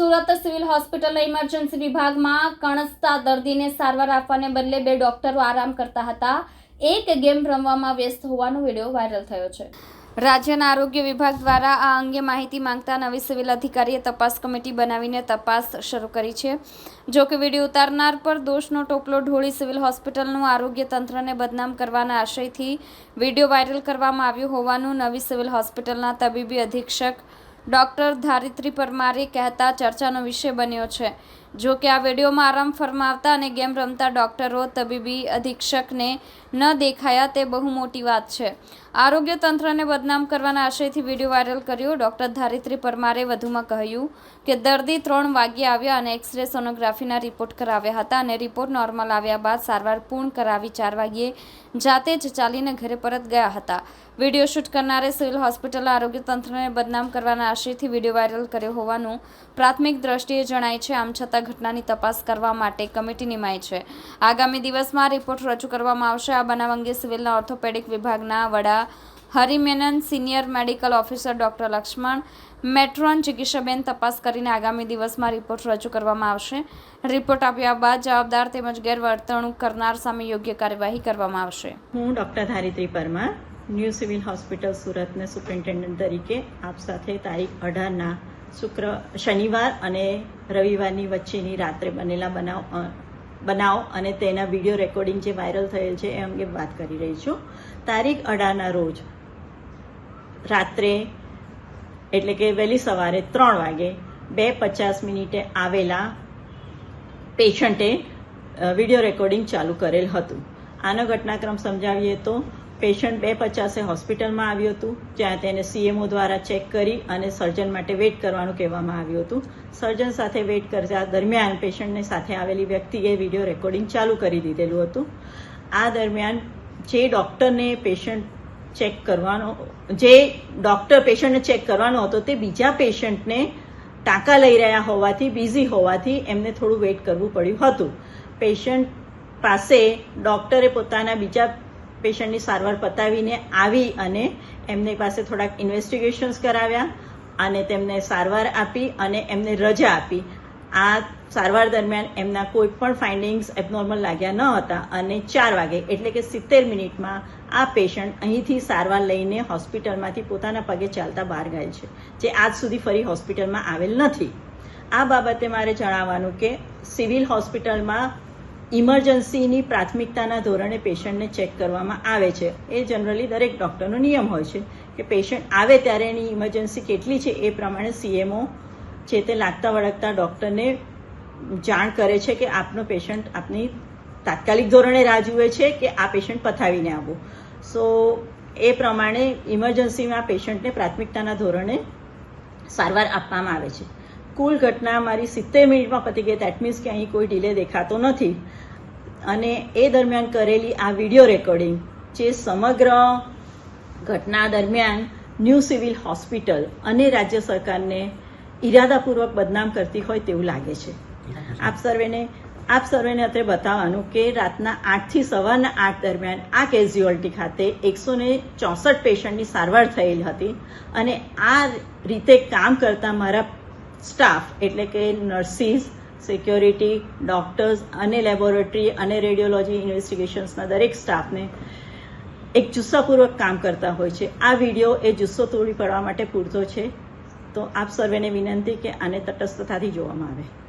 Surat civil હોસ્પિટલના emergency વિભાગમાં કણસતા દર્દીને સારવાર આપવાને બદલે બે ડોક્ટરો આરામ કરતા હતા. એક ગેમ રમવામાં વ્યસ્ત હોવાનો વીડિયો વાયરલ થયો છે. રાજ્યના આરોગ્ય વિભાગ દ્વારા આ અંગે માહિતી માંગતા નવી સિવિલ અધિકારીએ તપાસ કમિટી બનાવીને તપાસ શરૂ કરી છે. જો કે વીડિયો ઉતારનાર પર દોષનો ટોપલો ઢોળી સિવિલ હોસ્પિટલનું આરોગ્ય તંત્રને બદનામ કરવાના આશયથી વીડિયો વાયરલ કરવામાં આવ્યો હોવાનું નવી સિવિલ હોસ્પિટલના તબીબી અધિક્ષક ડોક્ટર ધારિત્રી પરમારે કહેતા ચર્ચાનો વિષય બન્યો છે. જો કે આ વિડીયોમાં આરામ ફરમાવતા અને ગેમ રમતા ડોક્ટરો, તબીબી અધિક્ષકને ન દેખાયા તે બહુ મોટી વાત છે. આરોગ્ય તંત્રને બદનામ કરવાના આશયથી વીડિયો વાયરલ કર્યો. ડોક્ટર ધારિત્રી પરમારે વધુમાં કહ્યું કે, દર્દી ત્રણ વાગ્યે આવ્યા અને એક્સરે સોનોગ્રાફીના રિપોર્ટ કરાવ્યા હતા અને રિપોર્ટ નોર્મલ આવ્યા બાદ સારવાર પૂર્ણ કરાવી ચાર વાગ્યે જાતે જ ચાલીને ઘરે પરત ગયા હતા. વીડિયો શૂટ કરનારે સિવિલ હોસ્પિટલ આરોગ્ય તંત્રને બદનામ કરવાના આશયથી વીડિયો વાયરલ કર્યો હોવાનું પ્રાથમિક દ્રષ્ટિએ જણાય છે. આમ છતાં ઘટનાની તપાસ કરવા માટે કમિટી નિમાય છે. આગામી દિવસમાં રિપોર્ટ રજૂ કરવામાં આવશે. આ બનાવ અંગે સિવિલના ઓર્થોપેડિક વિભાગના વડા Harimenon, senior medical officer doctor Laxman, matron ચિકિત્સાબેન તપાસ કરીને આગામી દિવસમાં રિપોર્ટ રજૂ કરવામાં આવશે. રિપોર્ટ આપ્યા બાદ જવાબદાર તેમજ ગેરવર્તણૂક કરનાર સામે યોગ્ય કાર્યવાહી કરવામાં આવશે. હું doctor Dharitri Parmar, new civil hospital સુરતને superintendent તરીકે આપ સાથે તારીખ અઢારના શુક્ર શનિવાર અને રવિવારની વચ્ચેની રાત્રે બનેલા બનાવ બનાવ અને તેના વીડિયો રેકોર્ડિંગ જે વાયરલ થયેલ છે એ અંગે વાત કરી રહી છું. તારીખ અઢારના રોજ રાત્રે, એટલે કે વહેલી સવારે ત્રણ વાગે બે પચાસ મિનિટે આવેલા પેશન્ટે વીડિયો રેકોર્ડિંગ ચાલુ કરેલ હતું. આનો ઘટનાક્રમ સમજાવીએ તો પેશન્ટ બે પચાસે હોસ્પિટલમાં આવ્યું હતું, જ્યાં તેને સીએમઓ દ્વારા ચેક કરી અને સર્જન માટે વેઇટ કરવાનું કહેવામાં આવ્યું હતું. સર્જન સાથે વેઇટ કરતા દરમિયાન પેશન્ટને સાથે આવેલી વ્યક્તિએ વીડિયો રેકોર્ડિંગ ચાલુ કરી દીધેલું હતું. આ દરમિયાન જે ડૉક્ટરને પેશન્ટ ચેક કરવાનો, જે ડૉક્ટર પેશન્ટને ચેક કરવાનો હતો, તે બીજા પેશન્ટને ટાંકા લઈ રહ્યા હોવાથી, બિઝી હોવાથી એમને થોડું વેઇટ કરવું પડ્યું હતું. પેશન્ટ પાસે ડૉક્ટરે પોતાના બીજા પેશન્ટની સારવાર પતાવીને આવી અને એમની પાસે થોડાક ઇન્વેસ્ટિગેશન્સ કરાવ્યા અને તેમને સારવાર આપી અને એમને રજા આપી. આ સારવાર દરમિયાન એમના કોઈ પણ ફાઇન્ડિંગ્સ એબનોર્મલ લાગ્યા ન હતા અને ચાર વાગે એટલે કે સિત્તેર મિનિટમાં આ પેશન્ટ અહીંથી સારવાર લઈને હોસ્પિટલમાંથી પોતાના પગે ચાલતા બહાર ગયેલ છે, જે આજ સુધી ફરી હોસ્પિટલમાં આવેલ નથી. આ બાબતે મારે જણાવવાનું કે સિવિલ હોસ્પિટલમાં ઇમરજન્સીની પ્રાથમિકતાના ધોરણે પેશન્ટને ચેક કરવામાં આવે છે. એ જનરલી દરેક ડૉક્ટરનો નિયમ હોય છે કે પેશન્ટ આવે ત્યારે એની ઇમરજન્સી કેટલી છે એ પ્રમાણે સીએમઓ છે તે લાગતા વળગતા ડૉક્ટરને જાણ કરે છે કે આપનો પેશન્ટ આપની તાત્કાલિક ધોરણે રાહ જુએ છે કે આ પેશન્ટ પથાવીને આવો સો, એ પ્રમાણે ઇમરજન્સીમાં પેશન્ટને પ્રાથમિકતાના ધોરણે સારવાર આપવામાં આવે છે. કુલ ઘટના મારી સિત્તેર મિનિટમાં પતી ગઈ. દેટ મીન્સ કે અહીં કોઈ ડિલે દેખાતો નથી. અને એ દરમિયાન કરેલી આ વીડિયો રેકોર્ડિંગ જે સમગ્ર ઘટના દરમિયાન ન્યૂ સિવિલ હોસ્પિટલ અને રાજ્ય સરકારને ઇરાદાપૂર્વક બદનામ કરતી હોય તેવું લાગે છે. આપ સર્વેને આપ સર્વેને અત્રે બતાવવાનું કે રાતના આઠથી સવારના આઠ દરમિયાન આ કેઝ્યુઅલ્ટી ખાતે એકસો ને ચોસઠ પેશન્ટની સારવાર થયેલ હતી. અને આ રીતે કામ કરતા મારા સ્ટાફ એટલે કે નર્સિસ સિક્યોરિટી ડૉક્ટર્સ અને લેબોરેટરી અને રેડિયોલોજી ઇન્વેસ્ટિગેશન્સના દરેક સ્ટાફને એક જુસ્સાપૂર્વક કામ કરતા હોય છે. આ વીડિયો એ જુસ્સો તોડી પડવા માટે પૂરતો છે. તો આપ સર્વેને વિનંતી કે આને તટસ્થતાથી જોવામાં આવે.